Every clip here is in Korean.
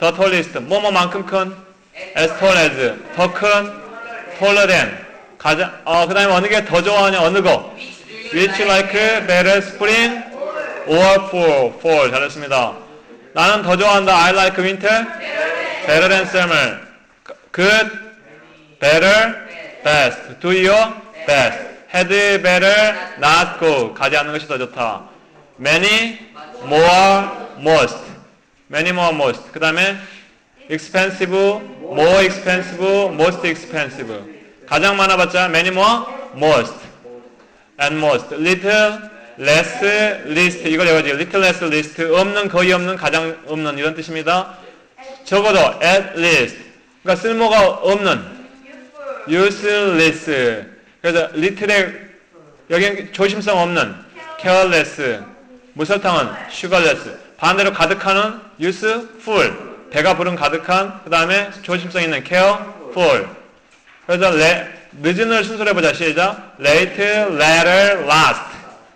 the tallest 뭐뭐만큼 큰 as tall as 더 큰 taller than 가장 어 그 다음에 어느 게 더 좋아하냐 어느 거 which like better spring or fall fall 잘했습니다. 나는 더 좋아한다 I like winter better than summer good better best do your best had better not go 가지 않는 것이 더 좋다. many more most many more most 그 다음에 expensive more expensive most expensive 가장 많아봤자 many more most and most little less least 이걸 외워야지 little less least 없는 거의 없는 가장 없는 이런 뜻입니다 적어도 at least 그러니까 쓸모가 없는 useless 그래서 little의 여기는 조심성 없는 careless 무설탕은 sugarless 반대로 가득한은 useful 배가 부른 가득한 그 다음에 조심성 있는 careful 그래서 레, 늦은을 순서로 해보자. 시작. late, later, last.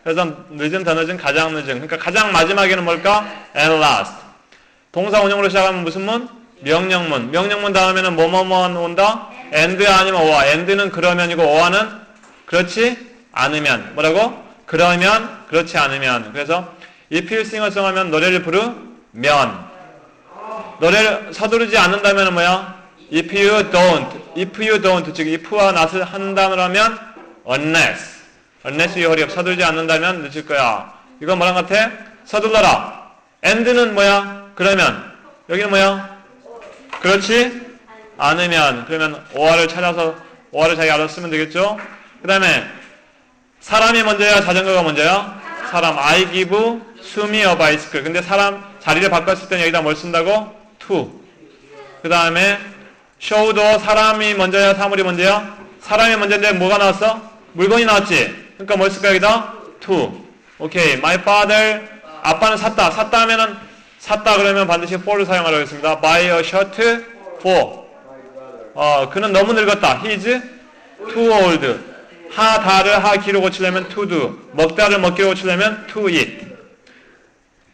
그래서 늦은 더 늦은 가장 늦은. 그러니까 가장 마지막에는 뭘까? and last. 동사 원형으로 시작하면 무슨 문? 명령문. 명령문 다음에는 뭐뭐뭐 온다? and 아니면 or and는 그러면이고 or는 그렇지 않으면. 뭐라고? 그러면 그렇지 않으면. 그래서 if you sing a song 하면 노래를 부르면 노래를 서두르지 않는다면 뭐야? if you don't if you don't 즉 if와 not을 한 단어로 하면 unless unless you hurry up 서두르지 않는다면 늦을 거야 이건 뭐랑 같아? 서둘러라 and는 뭐야? 그러면 여기는 뭐야? 그렇지 않으면 그러면 오화를 찾아서 오화를 자기 알아서 쓰면 되겠죠? 그 다음에 사람이 먼저야 자전거가 먼저야? 사람 I give 수미 a bicycle 근데 사람 자리를 바꿨을 때는 여기다 뭘 쓴다고? to 그 다음에 show도 사람이 먼저야 사물이 먼저야? 사람이 먼저인데 뭐가 나왔어? 물건이 나왔지? 그러니까 뭘 쓸까 여기다? to 오케이. My father 아빠는 샀다. 샀다 하면은 샀다 그러면 반드시 for를 사용하라고 했습니다. Buy a shirt for. 어 그는 너무 늙었다. He's too old. 하다를 하기로 고치려면 to do. 먹다를 먹기로 고치려면 to eat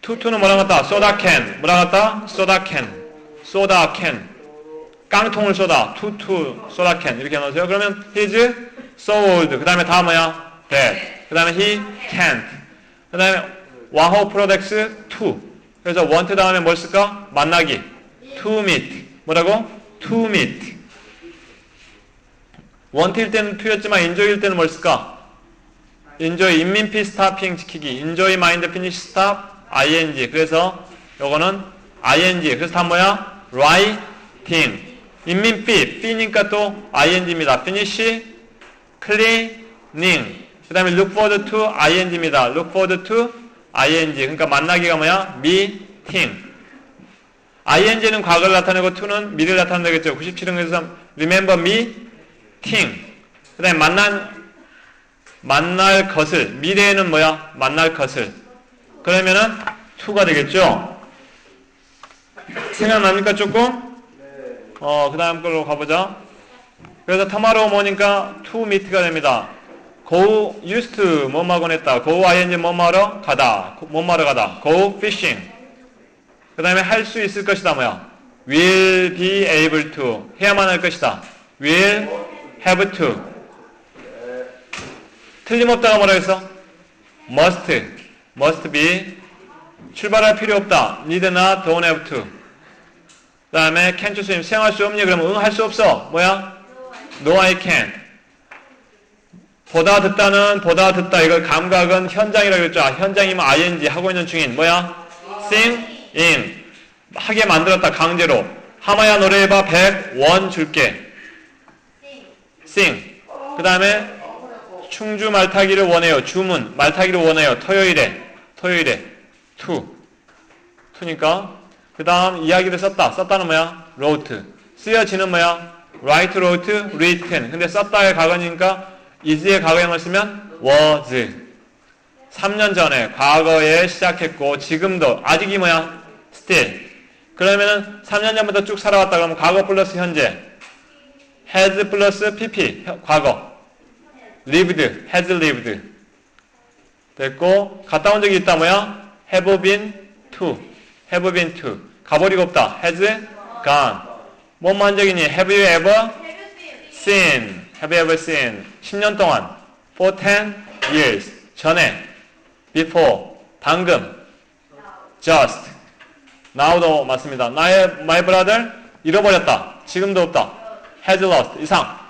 soda can 뭐랑 같다? soda can soda can 깡통을 쏘다 soda can 이렇게 넣으세요. 그러면 he's so old 그 다음에 다 뭐야? that. 그 다음에 he can't. 그 다음에 와호 프로덕스 to. 그래서 want 다음에 뭘 쓸까? 만나기. to meet. 뭐라고? to meet. 원트일 때는 투였지만 인조일 때는 뭘 쓸까? 인조이 인민피 스타핑 지키기. 인조이 마인드 피니시 스탑 ing 그래서 요거는 ing 그래서 다 뭐야? writing 인민피 피니까 또 ing입니다 finish cleaning 그 다음에 look forward to ing입니다 look forward to ing 그러니까 만나기가 뭐야? meeting ing는 과거를 나타내고 to는 미래를 나타내겠죠 97등에서 remember me 팅. 그 다음에 만난, 만날 것을. 미래에는 뭐야? 만날 것을. 그러면은 to가 되겠죠? 생각납니까, 조금? 어, 그 다음 걸로 가보자. 그래서 tomorrow 뭐니까 to meet가 됩니다. go used to 뭐뭐 하곤 했다. go ing 뭐뭐 하러 가다. 뭐뭐 하러 가다. go fishing. 그 다음에 할 수 있을 것이다. 뭐야? will be able to. 해야만 할 것이다. will have to. 틀림없다가 뭐라 했어? must. Must be. 출발할 필요 없다. need not, don't have to. 그 다음에 can't swim. 수영할 수 없니? 그러면 응, 할 수 없어. 뭐야? no, I can't. 보다 듣다는 보다 듣다. 이걸 감각은 현장이라고 했죠. 아, 현장이면 ing 하고 있는 중인. 뭐야? sing, in. 하게 만들었다. 강제로. 하마야 노래해봐. 100원 줄게. sing. 그 다음에 충주 말타기를 원해요. 주문 말타기를 원해요. 토요일에 토요일에 to to니까 그 다음 이야기를 썼다. 썼다는 뭐야? wrote. 쓰여지는 뭐야? write, wrote, written. 근데 썼다의 과거니까 is의 과거형을 쓰면 was. 3년 전에 과거에 시작했고 지금도 아직이 뭐야? still. 그러면은 3년 전부터 쭉 살아왔다 그러면 과거 플러스 현재 has 플러스 pp 과거 lived has lived 됐고 갔다 온 적이 있다 뭐야 have been to have been to 가버리고 없다. has gone. 뭐만 적이니? Have you ever seen? Have you ever seen? 10년 동안. For 10 years. 전에. Before. 방금. Just. Now도 맞습니다. 나의 my brother 잃어버렸다. 지금도 없다. Has lost. 이상.